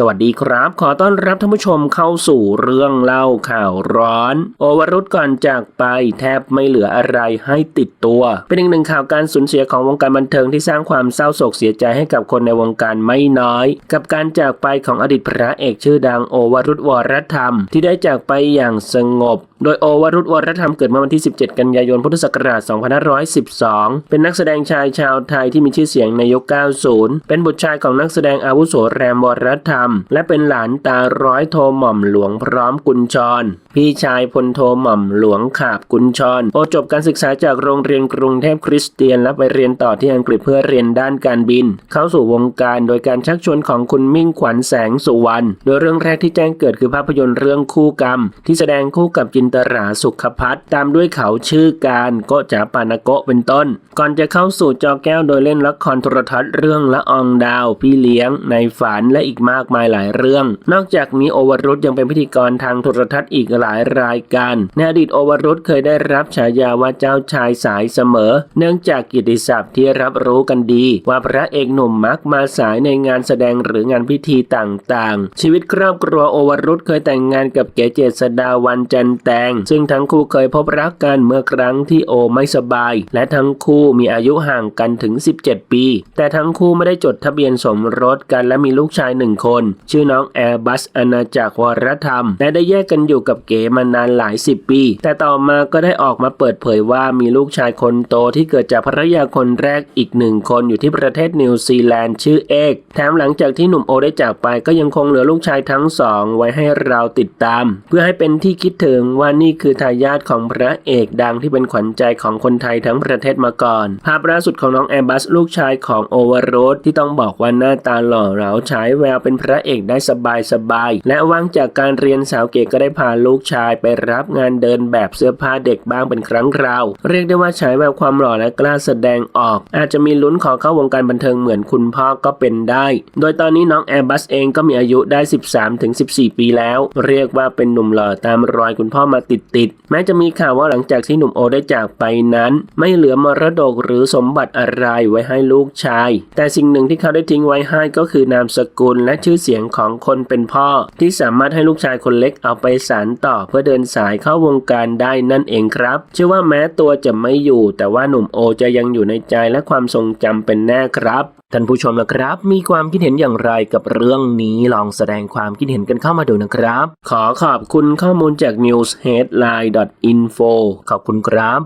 สวัสดีครับ ขอต้อนรับท่านผู้ชมเข้าสู่เรื่องเล่าข่าวร้อน โอวรุษก่อนจากไปแทบไม่เหลืออะไรให้ติดตัว เป็นอีกหนึ่งข่าวการสูญเสียของวงการบันเทิงที่สร้างความเศร้าโศกเสียใจให้กับคนในวงการไม่น้อย กับการจากไปของอดีตพระเอกชื่อดังโอวรุษวรธรรม ที่ได้จากไปอย่างสงบ โดยโอวรุษวรธรรมเกิดมื่อวันที่ 17 กันยายน พุทธศักราช 2512 เป็นนักแสดงชายชาวไทยที่มีชื่อเสียงในยุค 90 เป็นบุตรชายของนักแสดงอาวุโสแรมวรธรรม และเป็นหลานตาร้อยโทหม่อมหลวงพร้อมกุญชร พี่ชายพลโทหม่อมหลวงขาบกุญชร โอจบการศึกษาจากโรงเรียนกรุงเทพคริสเตียนและไปเรียนต่อที่อังกฤษเพื่อเรียนด้านการบิน เข้าสู่วงการโดยการชักชวนของคุณมิ่งขวัญแสงสุวรรณ โดยเรื่องแรกที่แจ้งเกิดคือภาพยนตร์เรื่องคู่กรรม ที่แสดงคู่กับจินตราสุขพัฒน์ตามด้วยเขาชื่อการโกจ๋าปานาโกเป็นต้น ก่อนจะเข้าสู่จอแก้วโดยเล่นละครโทรทัศน์เรื่องละอองดาว พี่เลี้ยง ในฝันและอีกมากมายหลายเรื่อง นอกจากนี้โอวรุษยังเป็นพิธีกรทางโทรทัศน์อีกหลายรายการในอดีตโอวรุษเคยได้รับฉายาว่าเจ้าชายสายเสมอ เนื่องจากกิตติศัพท์ที่รับรู้กันดี ว่าพระเอกหนุ่มมักมาสายในงานแสดงหรืองานพิธีต่างๆ ชีวิตครอบครัวโอวรุษเคยแต่งงานกับเก๋เจษดาวันจันแตง ซึ่งทั้งคู่เคยพบรักกันเมื่อครั้งที่โอไม่สบาย และทั้งคู่มีอายุห่างกันถึง 17 ปี แต่ทั้งคู่ไม่ได้จดทะเบียนสมรสกันและมีลูกชายหนึ่งคน ชื่อน้องแอร์บัสอาณาจักรวรธรรม และได้แยกกันอยู่กับเก๋มานานหลายสิบปี แต่ต่อมาก็ได้ออกมาเปิดเผยว่ามีลูกชายคนโตที่เกิดจากภรรยาคนแรกอีกหนึ่งคนอยู่ที่ประเทศนิวซีแลนด์ชื่อเอกแถมหลังจากที่หนุ่มโอได้จากไปก็ยังคงเหลือลูกชายทั้งสองไว้ให้เราติดตาม เพื่อให้เป็นที่คิดถึงว่านี่คือทายาทของพระเอกดังที่เป็นขวัญใจของคนไทยทั้งประเทศมาก่อน ภาพล่าสุดของน้องแอร์บัสลูกชายของโอเวอร์โรดที่ต้องบอกว่าหน้าตาหล่อเหลาฉายแววเป็นพระเอกได้สบายสบายๆและว่างจากการเรียนสาวเก๋ก็ได้พาลูกชายไปรับงานเดินแบบเสื้อผ้าเด็กบ้างเป็นครั้งคราว เรียกได้ว่าฉายแววความหล่อและกล้าแสดงออก อาจจะมีลุ้นขอเข้าวงการบันเทิงเหมือนคุณพ่อก็เป็นได้ โดยตอนนี้น้องแอร์บัสเองก็มีอายุได้ 13-14 ปีแล้ว เรียกว่าเป็นหนุ่มหล่อตามรอยคุณพ่อมาติดๆแม้จะมีข่าวว่าหลังจากที่หนุ่มโอได้จากไปนั้น ไม่เหลือมรดกหรือสมบัติอะไรไว้ให้ลูกชาย แต่สิ่งหนึ่งที่เขาได้ทิ้งไว้ให้ก็คือนามสกุลและชื่อเสียงของคนเป็นพ่อ ที่สามารถให้ลูกชายคนเล็กเอาไปสานต่อเพื่อเดินสายเข้าวงการได้นั่นเองครับเชื่อว่าแม้ตัวจะไม่อยู่ แต่ว่าหนุ่มโอจะยังอยู่ในใจและความทรงจำเป็นแน่ครับ ท่านผู้ชมนะครับ มีความคิดเห็นอย่างไรกับเรื่องนี้ลองแสดงความคิดเห็นกันเข้ามาดูนะครับ ขอขอบคุณข้อมูลจาก newsheadline.info ขอบคุณครับ